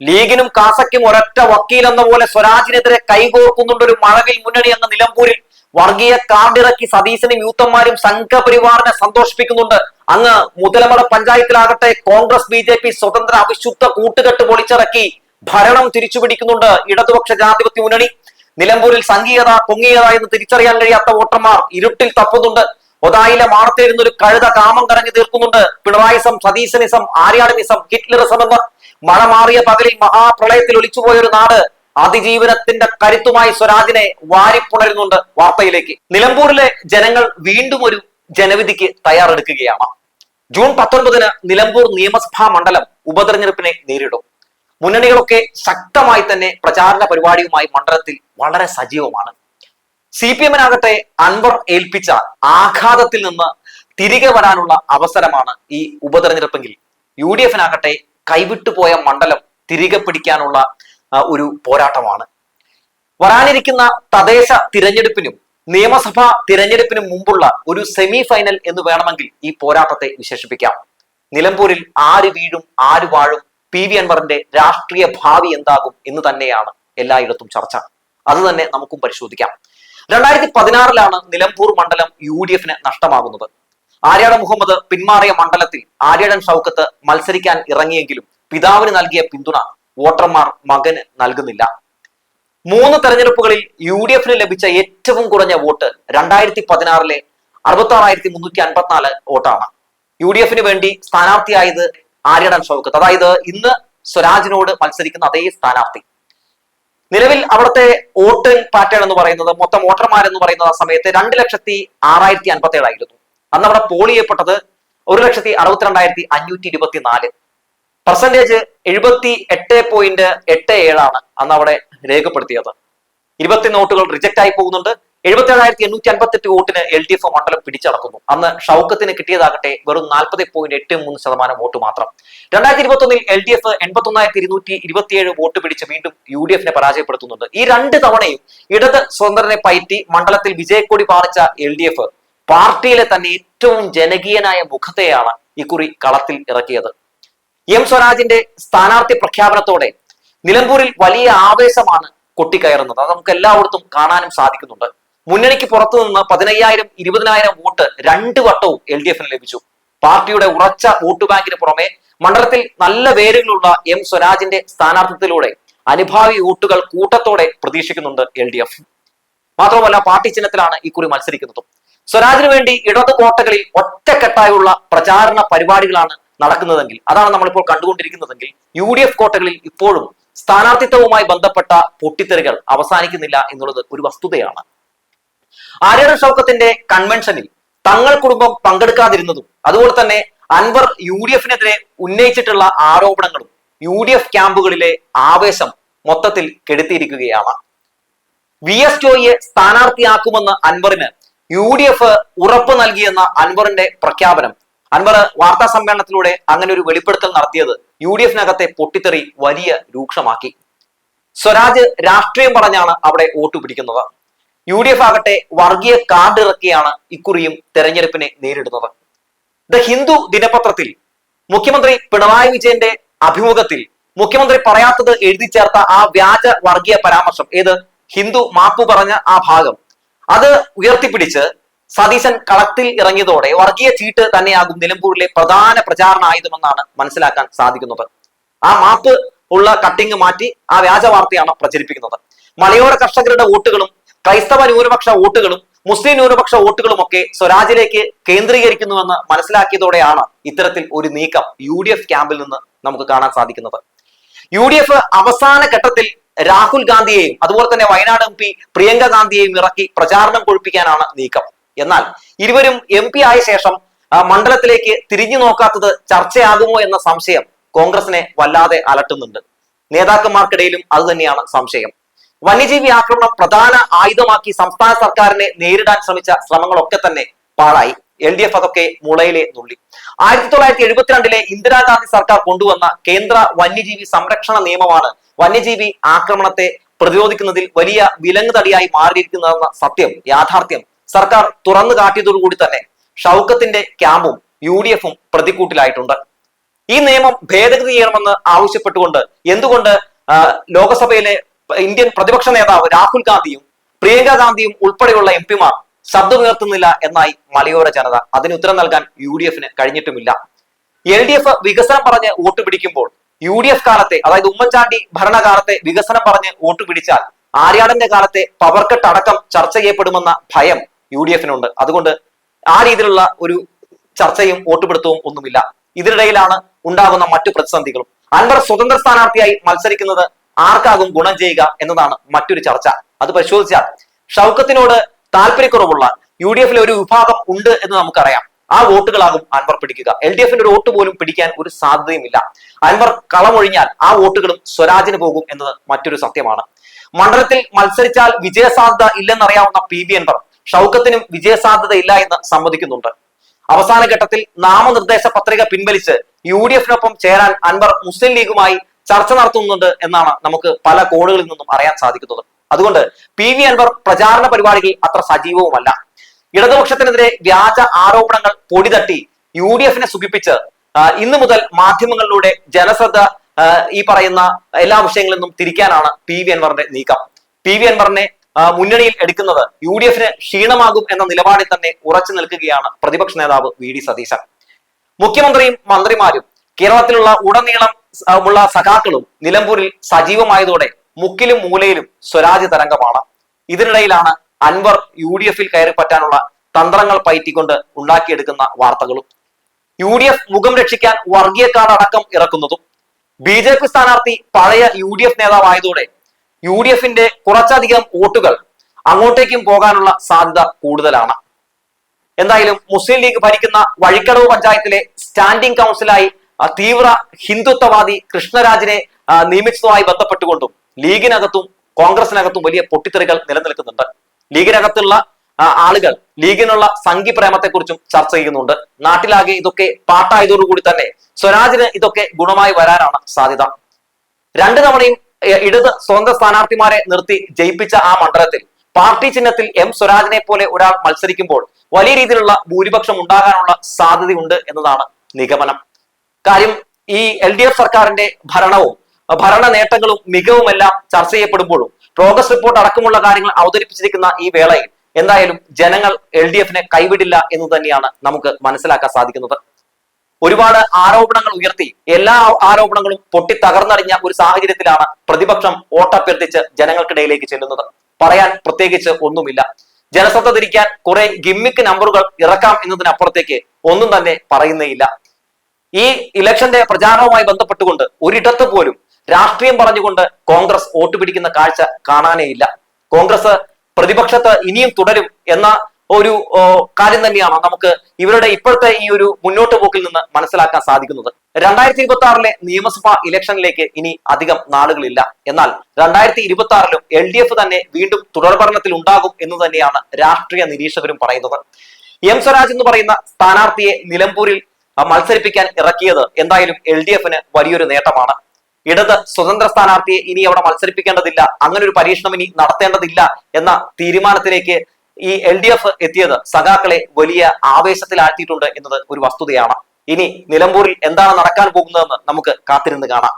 ലീഗിനും കാസയ്ക്കും ഒരൊറ്റ വക്കീൽ എന്ന പോലെ സ്വരാജിനെതിരെ കൈകോർക്കുന്നുണ്ട് ഒരു മഴവിൽ മുന്നണി എന്ന നിലമ്പൂരിൽ. വർഗീയ കാർഡിറക്കി സതീശനും യൂത്തന്മാരും സംഘപരിവാറിനെ സന്തോഷിപ്പിക്കുന്നുണ്ട്. അങ്ങ് മുതലമട പഞ്ചായത്തിലാകട്ടെ കോൺഗ്രസ് ബി ജെ പി സ്വതന്ത്ര അവിശുദ്ധ കൂട്ടുകെട്ട് പൊളിച്ചിറക്കി ഭരണം തിരിച്ചുപിടിക്കുന്നുണ്ട് ഇടതുപക്ഷ ജനാധിപത്യ മുന്നണി. നിലമ്പൂരിൽ സംഘീയത പൊങ്ങിയത എന്ന് തിരിച്ചറിയാൻ കഴിയാത്ത വോട്ടർമാർ ഇരുട്ടിൽ തപ്പുന്നുണ്ട്. ഒതായിലെ മാർത്തേരുന്ന ഒരു കഴുത കാമം കറങ്ങി തീർക്കുന്നുണ്ട് പിണറായിസം സതീശനിസം ആര്യാടനിസം ഹിറ്റ്ലറിസം എന്ന് മഴ മാറിയ പകലിൽ മഹാപ്രളയത്തിൽ ഒലിച്ചുപോയ ഒരു നാട് അതിജീവനത്തിന്റെ കരുത്തുമായി സ്വരാജിനെ വാരിപ്പുണരുന്നുണ്ട് വാർത്തയിലേക്ക്. നിലമ്പൂരിലെ ജനങ്ങൾ വീണ്ടും ഒരു ജനവിധിക്ക് തയ്യാറെടുക്കുകയാണ്. ജൂൺ പത്തൊൻപതിന് നിലമ്പൂർ നിയമസഭാ മണ്ഡലം ഉപതെരഞ്ഞെടുപ്പിനെ നേരിടും. മുന്നണികളൊക്കെ ശക്തമായി തന്നെ പ്രചാരണ പരിപാടിയുമായി മണ്ഡലത്തിൽ വളരെ സജീവമാണ്. സി പി എമ്മിനാകട്ടെ അൻവർ ഏൽപ്പിച്ച ആഘാതത്തിൽ നിന്ന് തിരികെ വരാനുള്ള അവസരമാണ് ഈ ഉപതെരഞ്ഞെടുപ്പെങ്കിൽ. യു ഡി എഫിനാകട്ടെ കൈവിട്ടുപോയ മണ്ഡലം തിരികെ പിടിക്കാനുള്ള ഒരു പോരാട്ടമാണ്. വരാനിരിക്കുന്ന തദ്ദേശ തിരഞ്ഞെടുപ്പിനും നിയമസഭാ തിരഞ്ഞെടുപ്പിനും മുമ്പുള്ള ഒരു സെമി ഫൈനൽ എന്ന് വേണമെങ്കിൽ ഈ പോരാട്ടത്തെ വിശേഷിപ്പിക്കാം. നിലമ്പൂരിൽ ആര് വീഴും ആര് വാഴും പി വി അൻവറിന്റെ രാഷ്ട്രീയ ഭാവി എന്താകും എന്ന് തന്നെയാണ് എല്ലായിടത്തും ചർച്ച. അത് തന്നെ നമുക്കും പരിശോധിക്കാം. രണ്ടായിരത്തി പതിനാറിലാണ് നിലമ്പൂർ മണ്ഡലം യു ഡി എഫിന് നഷ്ടമാകുന്നത്. ആര്യാട മുഹമ്മദ് പിന്മാറിയ മണ്ഡലത്തിൽ ആര്യാടൻ ഷൗക്കത്ത് മത്സരിക്കാൻ ഇറങ്ങിയെങ്കിലും പിതാവിന് നൽകിയ പിന്തുണ വോട്ടർമാർ മകന് നൽകുന്നില്ല. മൂന്ന് തെരഞ്ഞെടുപ്പുകളിൽ യു ഡി എഫിന് ലഭിച്ച ഏറ്റവും കുറഞ്ഞ വോട്ട് രണ്ടായിരത്തി പതിനാറിലെ അറുപത്തി ആറായിരത്തി മുന്നൂറ്റി അൻപത്തിനാല് വോട്ടാണ്. യു ഡി എഫിന് വേണ്ടി സ്ഥാനാർത്ഥിയായത് ആര്യടൻ ഷൗക്കത്ത്. അതായത് ഇന്ന് സ്വരാജിനോട് മത്സരിക്കുന്ന അതേ സ്ഥാനാർത്ഥി. നിലവിൽ അവിടുത്തെ വോട്ടിംഗ് പാറ്റേൺ എന്ന് പറയുന്നത് മൊത്തം വോട്ടർമാർ എന്ന് ആ സമയത്ത് രണ്ട് ലക്ഷത്തി ആറായിരത്തി അൻപത്തി ഏഴായിരുന്നു അന്ന് അവിടെ പോൾ ചെയ്യപ്പെട്ടത് ഒരു ലക്ഷത്തി അറുപത്തിരണ്ടായിരത്തി അഞ്ഞൂറ്റി ഇരുപത്തി നാല് പെർസെന്റേജ് എഴുപത്തി എട്ട് പോയിന്റ് എട്ട് ഏഴാണ് അന്ന് അവിടെ രേഖപ്പെടുത്തിയത്. ഇരുപത്തി നോട്ടുകൾ റിജക്ട് ആയി പോകുന്നുണ്ട്. എഴുപത്തി ഏഴായിരത്തി എണ്ണൂറ്റി അൻപത്തെട്ട് വോട്ടിന് എൽ ഡി എഫ് മണ്ഡലം പിടിച്ചടക്കുന്നു. അന്ന് ഷൗക്കത്തിന് കിട്ടിയതാകട്ടെ വെറും നാൽപ്പത് പോയിന്റ് എട്ട് മൂന്ന് ശതമാനം വോട്ട് മാത്രം. രണ്ടായിരത്തി ഇരുപത്തി ഒന്നിൽ എൽ ഡി എഫ് എൺപത്തി ഒന്നായിരത്തി ഇരുന്നൂറ്റി ഇരുപത്തിയേഴ് വോട്ട് പിടിച്ച് വീണ്ടും യു ഡി എഫിനെ പരാജയപ്പെടുത്തുന്നുണ്ട്. ഈ രണ്ട് തവണയും ഇടത് സ്വതന്ത്രനെ പയറ്റി മണ്ഡലത്തിൽ വിജയക്കൊടി പാറിച്ച എൽ ഡി എഫ് പാർട്ടിയിലെ തന്നെ ഏറ്റവും ജനകീയനായ മുഖത്തെയാണ് ഇക്കുറി കളത്തിൽ ഇറക്കിയത്. എം സ്വരാജിന്റെ സ്ഥാനാർത്ഥി പ്രഖ്യാപനത്തോടെ നിലമ്പൂരിൽ വലിയ ആവേശമാണ് കൊട്ടിക്കയറുന്നത്. അത് നമുക്ക് എല്ലായിടത്തും കാണാനും സാധിക്കുന്നുണ്ട്. മുന്നണിക്ക് പുറത്തു നിന്ന് പതിനയ്യായിരം ഇരുപതിനായിരം വോട്ട് രണ്ട് വട്ടവും എൽ ഡി എഫിന് ലഭിച്ചു. പാർട്ടിയുടെ ഉറച്ച വോട്ട് ബാങ്കിന് പുറമെ മണ്ഡലത്തിൽ നല്ല വേരുകളുള്ള എം സ്വരാജിന്റെ സ്ഥാനാർത്ഥിത്വത്തിലൂടെ അനുഭാവി വോട്ടുകൾ കൂട്ടത്തോടെ പ്രതീക്ഷിക്കുന്നുണ്ട് എൽ മാത്രമല്ല പാർട്ടി ചിഹ്നത്തിലാണ് ഇക്കുറി മത്സരിക്കുന്നതും. സ്വരാജിന് വേണ്ടി ഇടതു കോട്ടകളിൽ ഒറ്റക്കെട്ടായുള്ള പ്രചാരണ പരിപാടികളാണ് നടക്കുന്നതെങ്കിൽ അതാണ് നമ്മളിപ്പോൾ കണ്ടുകൊണ്ടിരിക്കുന്നതെങ്കിൽ യു ഡി എഫ് കോട്ടകളിൽ ഇപ്പോഴും സ്ഥാനാർത്ഥിത്വവുമായി ബന്ധപ്പെട്ട പൊട്ടിത്തെറികൾ അവസാനിക്കുന്നില്ല എന്നുള്ളത് ഒരു വസ്തുതയാണ്. ആര്യട ഷൗക്കത്തിന്റെ കൺവെൻഷനിൽ തങ്ങൾ കുടുംബം പങ്കെടുക്കാതിരുന്നതും അതുപോലെ തന്നെ അൻവർ യു ഡി എഫിനെതിരെ ഉന്നയിച്ചിട്ടുള്ള ആരോപണങ്ങളും യു ഡി എഫ് ക്യാമ്പുകളിലെ ആവേശം മൊത്തത്തിൽ കെടുത്തിയിരിക്കുകയാണ്. വി എസ് ജോയിയെ സ്ഥാനാർത്ഥിയാക്കുമെന്ന് അൻവറിന് യു ഡി എഫ് ഉറപ്പ് നൽകിയെന്ന അൻവറിന്റെ പ്രഖ്യാപനം. അൻവർ വാർത്താ സമ്മേളനത്തിലൂടെ അങ്ങനെ ഒരു വെളിപ്പെടുത്തൽ നടത്തിയത് യു ഡി എഫിനകത്തെ പൊട്ടിത്തെറി വലിയ രൂക്ഷമാക്കി. സ്വരാജ് രാഷ്ട്രീയം പറഞ്ഞാണ് അവിടെ വോട്ട് പിടിക്കുന്നത്. യു ഡി എഫ് ആകട്ടെ വർഗീയ കാർഡ് ഇറക്കിയാണ് ഇക്കുറിയും തെരഞ്ഞെടുപ്പിനെ നേരിടുന്നത്. ദ ഹിന്ദു ദിനപത്രത്തിൽ മുഖ്യമന്ത്രി പിണറായി വിജയന്റെ അഭിമുഖത്തിൽ മുഖ്യമന്ത്രി പറയാത്തത് എഴുതി ചേർത്ത ആ വ്യാജ വർഗീയ പരാമർശം. ഏത്? ഹിന്ദു മാപ്പു പറഞ്ഞ ആ ഭാഗം. അത് ഉയർത്തിപ്പിടിച്ച് സതീശൻ കളത്തിൽ ഇറങ്ങിയതോടെ വർഗീയ ചീട്ട് തന്നെയാകും നിലമ്പൂരിലെ പ്രധാന പ്രചാരണ ആയുധമെന്നാണ് മനസ്സിലാക്കാൻ സാധിക്കുന്നത്. ആ മാപ്പ് ഉള്ള കട്ടിങ് മാറ്റി ആ വ്യാജ വാർത്തയാണ് പ്രചരിപ്പിക്കുന്നത്. മലയോര കർഷകരുടെ വോട്ടുകളും ക്രൈസ്തവ ന്യൂനപക്ഷ വോട്ടുകളും മുസ്ലിം ന്യൂനപക്ഷ വോട്ടുകളും ഒക്കെ സ്വരാജിലേക്ക് കേന്ദ്രീകരിക്കുന്നുവെന്ന് മനസ്സിലാക്കിയതോടെയാണ് ഇത്തരത്തിൽ ഒരു നീക്കം യു ഡി എഫ് ക്യാമ്പിൽ നിന്ന് നമുക്ക് കാണാൻ സാധിക്കുന്നത്. യു ഡി എഫ് അവസാന ഘട്ടത്തിൽ രാഹുൽ ഗാന്ധിയെയും അതുപോലെ തന്നെ വയനാട് എം പി പ്രിയങ്ക ഗാന്ധിയെയും ഇറക്കി പ്രചാരണം കൊഴിപ്പിക്കാനാണ് നീക്കം. എന്നാൽ ഇരുവരും എം പി ആയ ശേഷം മണ്ഡലത്തിലേക്ക് തിരിഞ്ഞു നോക്കാത്തത് ചർച്ചയാകുമോ എന്ന സംശയം കോൺഗ്രസിനെ വല്ലാതെ അലട്ടുന്നുണ്ട്. നേതാക്കന്മാർക്കിടയിലും അത് തന്നെയാണ് സംശയം. വന്യജീവി ആക്രമണം പ്രധാന ആയുധമാക്കി സംസ്ഥാന സർക്കാരിനെ നേരിടാൻ ശ്രമിച്ച ശ്രമങ്ങളൊക്കെ തന്നെ പാഴായി. എൽ ഡി എഫ് അതൊക്കെ മുളയിലെ നുള്ളി. ആയിരത്തി തൊള്ളായിരത്തി എഴുപത്തിരണ്ടിലെ ഇന്ദിരാഗാന്ധി സർക്കാർ കൊണ്ടുവന്ന കേന്ദ്ര വന്യജീവി സംരക്ഷണ നിയമമാണ് വന്യജീവി ആക്രമണത്തെ പ്രതിരോധിക്കുന്നതിൽ വലിയ വിലങ്ങ് തടിയായി മാറിയിരിക്കുന്നതെന്ന സത്യം യാഥാർത്ഥ്യം സർക്കാർ തുറന്നു കാട്ടിയതോടുകൂടി തന്നെ ഷൗക്കത്തിന്റെ ക്യാമ്പും യു ഡി എഫും പ്രതിക്കൂട്ടിലായിട്ടുണ്ട്. ഈ നിയമം ഭേദഗതി ചെയ്യണമെന്ന് ആവശ്യപ്പെട്ടുകൊണ്ട് എന്തുകൊണ്ട് ലോകസഭയിലെ ഇന്ത്യൻ പ്രതിപക്ഷ നേതാവ് രാഹുൽ ഗാന്ധിയും പ്രിയങ്ക ഗാന്ധിയും ഉൾപ്പെടെയുള്ള എം പിമാർ ശബ്ദമുയർത്തുന്നില്ല എന്നായി മലയോര ജനത. അതിന് ഉത്തരം നൽകാൻ യു ഡി എഫിന് കഴിഞ്ഞിട്ടുമില്ല. എൽ ഡി എഫ് വികസനം പറഞ്ഞ് വോട്ട് പിടിക്കുമ്പോൾ യു ഡി എഫ് കാലത്തെ അതായത് ഉമ്മൻചാണ്ടി ഭരണകാലത്തെ വികസനം പറഞ്ഞ് വോട്ട് പിടിച്ചാൽ ആര്യാടന്റെ കാലത്തെ പവർ കട്ട് അടക്കം ചർച്ച ചെയ്യപ്പെടുമെന്ന ഭയം യു ഡി എഫിനുണ്ട്. അതുകൊണ്ട് ആ രീതിയിലുള്ള ഒരു ചർച്ചയും വോട്ടുപിടുത്തവും ഒന്നുമില്ല. ഇതിനിടയിലാണ് ഉണ്ടാകുന്ന മറ്റു പ്രതിസന്ധികളും. അൻവർ സ്വതന്ത്ര സ്ഥാനാർത്ഥിയായി മത്സരിക്കുന്നത് ആർക്കാകും ഗുണം ചെയ്യുക എന്നതാണ് മറ്റൊരു ചർച്ച. അത് പരിശോധിച്ചാൽ ഷൗക്കത്തിനോട് താല്പര്യക്കുറവുള്ള യു ഡി എഫിലെ ഒരു വിഭാഗം ഉണ്ട് എന്ന് നമുക്കറിയാം. ആ വോട്ടുകളാകും അൻവർ പിടിക്കുക. എൽ ഡി എഫിന്റെ ഒരു വോട്ട് പോലും പിടിക്കാൻ ഒരു സാധ്യതയുമില്ല. അൻവർ കളമൊഴിഞ്ഞാൽ ആ വോട്ടുകളും സ്വരാജിന് പോകും എന്നത് മറ്റൊരു സത്യമാണ്. മണ്ഡലത്തിൽ മത്സരിച്ചാൽ വിജയസാധ്യത ഇല്ലെന്നറിയാവുന്ന പി ബി അൻവർ ഷൗക്കത്തിനും വിജയസാധ്യത ഇല്ല എന്ന് സമ്മതിക്കുന്നുണ്ട്. അവസാന ഘട്ടത്തിൽ നാമനിർദ്ദേശ പത്രിക പിൻവലിച്ച് യു ഡി എഫിനൊപ്പം ചേരാൻ അൻവർ മുസ്ലിം ലീഗുമായി ചർച്ച നടത്തുന്നുണ്ട് എന്നാണ് നമുക്ക് പല കോണുകളിൽ നിന്നും അറിയാൻ സാധിക്കുന്നത്. അതുകൊണ്ട് പി വി അൻവർ പ്രചാരണ പരിപാടികളിൽ അത്ര സജീവവുമല്ല. ഇടതുപക്ഷത്തിനെതിരെ വ്യാജ ആരോപണങ്ങൾ പൊടിതട്ടി യു ഡി എഫിനെ സുഖിപ്പിച്ച് ഇന്ന് മുതൽ മാധ്യമങ്ങളിലൂടെ ജനശ്രദ്ധ ഈ പറയുന്ന എല്ലാ വിഷയങ്ങളിൽ നിന്നും തിരിക്കാനാണ് പി വി അൻവറിന്റെ നീക്കം. പി വി അൻവറിനെ മുന്നണിയിൽ എടുക്കുന്നത് യു ഡി എഫിന് ക്ഷീണമാകും എന്ന നിലപാടിൽ തന്നെ ഉറച്ചു നിൽക്കുകയാണ് പ്രതിപക്ഷ നേതാവ് വി ഡി സതീശൻ. മുഖ്യമന്ത്രിയും മന്ത്രിമാരും കേരളത്തിലുള്ള ഉടനീളം ഉള്ള സഖാക്കളും നിലമ്പൂരിൽ സജീവമായതോടെ മുക്കിലും മൂലയിലും സ്വരാജ് തരംഗമാണ്. ഇതിനിടയിലാണ് അൻവർ യു ഡി എഫിൽ കയറി പറ്റാനുള്ള തന്ത്രങ്ങൾ പയറ്റിക്കൊണ്ട് ഉണ്ടാക്കിയെടുക്കുന്ന വാർത്തകളും. യു ഡി എഫ് മുഖം രക്ഷിക്കാൻ വർഗീയ അടക്കം ഇറക്കുന്നതും. ബി ജെ പി സ്ഥാനാർത്ഥി പഴയ യു ഡി എഫ് നേതാവായതോടെ യു ഡി എഫിന്റെ കുറച്ചധികം വോട്ടുകൾ അങ്ങോട്ടേക്കും പോകാനുള്ള സാധ്യത കൂടുതലാണ്. എന്തായാലും മുസ്ലിം ലീഗ് ഭരിക്കുന്ന വഴിക്കടവ് പഞ്ചായത്തിലെ സ്റ്റാൻഡിംഗ് കൗൺസിലായി തീവ്ര ഹിന്ദുത്വവാദി കൃഷ്ണരാജിനെ നിയമിച്ചതുമായി ബന്ധപ്പെട്ടുകൊണ്ടും ലീഗിനകത്തും കോൺഗ്രസിനകത്തും വലിയ പൊട്ടിത്തെറികൾ നിലനിൽക്കുന്നുണ്ട്. ലീഗിനകത്തുള്ള ആളുകൾ ലീഗിനുള്ള സംഘി പ്രേമത്തെക്കുറിച്ചും ചർച്ച ചെയ്യുന്നുണ്ട്. നാട്ടിലാകെ ഇതൊക്കെ പാട്ടായതോടുകൂടി തന്നെ സ്വരാജിന് ഇതൊക്കെ ഗുണമായി വരാനാണ് സാധ്യത. രണ്ടു തവണയും ഇടത് സ്വന്തം സ്ഥാനാർത്ഥിമാരെ നിർത്തി ജയിപ്പിച്ച ആ മണ്ഡലത്തിൽ പാർട്ടി ചിഹ്നത്തിൽ എം സ്വരാജിനെ പോലെ ഒരാൾ മത്സരിക്കുമ്പോൾ വലിയ രീതിയിലുള്ള ഭൂരിപക്ഷം ഉണ്ടാകാനുള്ള സാധ്യതയുണ്ട് എന്നതാണ് നിഗമനം. കാര്യം ഈ എൽ സർക്കാരിന്റെ ഭരണവും ഭരണ നേട്ടങ്ങളും മികവുമെല്ലാം ചർച്ച ചെയ്യപ്പെടുമ്പോഴും പ്രോഗ്രസ് റിപ്പോർട്ട് അടക്കമുള്ള കാര്യങ്ങൾ അവതരിപ്പിച്ചിരിക്കുന്ന ഈ വേളയിൽ എന്തായാലും ജനങ്ങൾ എൽ ഡി എഫിനെ കൈവിടില്ല എന്ന് തന്നെയാണ് നമുക്ക് മനസ്സിലാക്കാൻ സാധിക്കുന്നത്. ഒരുപാട് ആരോപണങ്ങൾ ഉയർത്തി എല്ലാ ആരോപണങ്ങളും പൊട്ടി തകർന്നടിഞ്ഞ ഒരു സാഹചര്യത്തിലാണ് പ്രതിപക്ഷം വോട്ടഭ്യർത്ഥിച്ച് ജനങ്ങൾക്കിടയിലേക്ക് ചെല്ലുന്നത്. പറയാൻ പ്രത്യേകിച്ച് ഒന്നുമില്ല. ജനശ്രദ്ധ തിരിക്കാൻ കുറെ ഗിമ്മിക്ക് നമ്പറുകൾ ഇറക്കാം എന്നതിനപ്പുറത്തേക്ക് ഒന്നും തന്നെ പറയുന്നേയില്ല ഈ ഇലക്ഷന്റെ പ്രചാരണവുമായി ബന്ധപ്പെട്ടുകൊണ്ട് ഒരിടത്ത് പോലും രാഷ്ട്രീയം പറഞ്ഞുകൊണ്ട് കോൺഗ്രസ് വോട്ട് പിടിക്കുന്ന കാഴ്ച കാണാനേയില്ല കോൺഗ്രസ് പ്രതിപക്ഷത്ത് ഇനിയും തുടരും എന്ന ഒരു കാര്യം തന്നെയാണ് നമുക്ക് ഇവരുടെ ഇപ്പോഴത്തെ ഈ ഒരു മുന്നോട്ട് പോക്കിൽ നിന്ന് മനസ്സിലാക്കാൻ സാധിക്കുന്നത്. രണ്ടായിരത്തി ഇരുപത്തി ആറിലെ നിയമസഭാ ഇലക്ഷനിലേക്ക് ഇനി അധികം നാളുകളില്ല. എന്നാൽ രണ്ടായിരത്തി ഇരുപത്തി ആറിലും എൽ ഡി എഫ് തന്നെ വീണ്ടും തുടർഭരണത്തിൽ ഉണ്ടാകും എന്ന് തന്നെയാണ് രാഷ്ട്രീയ നിരീക്ഷകരും പറയുന്നത്. എം സ്വരാജ് എന്ന് പറയുന്ന സ്ഥാനാർത്ഥിയെ നിലമ്പൂരിൽ മത്സരിപ്പിക്കാൻ ഇറക്കിയത് എന്തായാലും എൽ ഡി എഫിന് വലിയൊരു നേട്ടമാണ്. ഇടത് സ്വതന്ത്ര സ്ഥാനാർത്ഥിയെ ഇനി അവിടെ മത്സരിപ്പിക്കേണ്ടതില്ല. അങ്ങനെ ഒരു പരീക്ഷണം ഇനി നടത്തേണ്ടതില്ല എന്ന തീരുമാനത്തിലേക്ക് ഈ എൽ ഡി എഫ് എത്തിയത് സഖാക്കളെ വലിയ ആവേശത്തിലാഴ്ത്തിയിട്ടുണ്ട് എന്നത് ഒരു വസ്തുതയാണ്. ഇനി നിലമ്പൂരിൽ എന്താണ് നടക്കാൻ പോകുന്നതെന്ന് നമുക്ക് കാത്തിരുന്ന് കാണാം.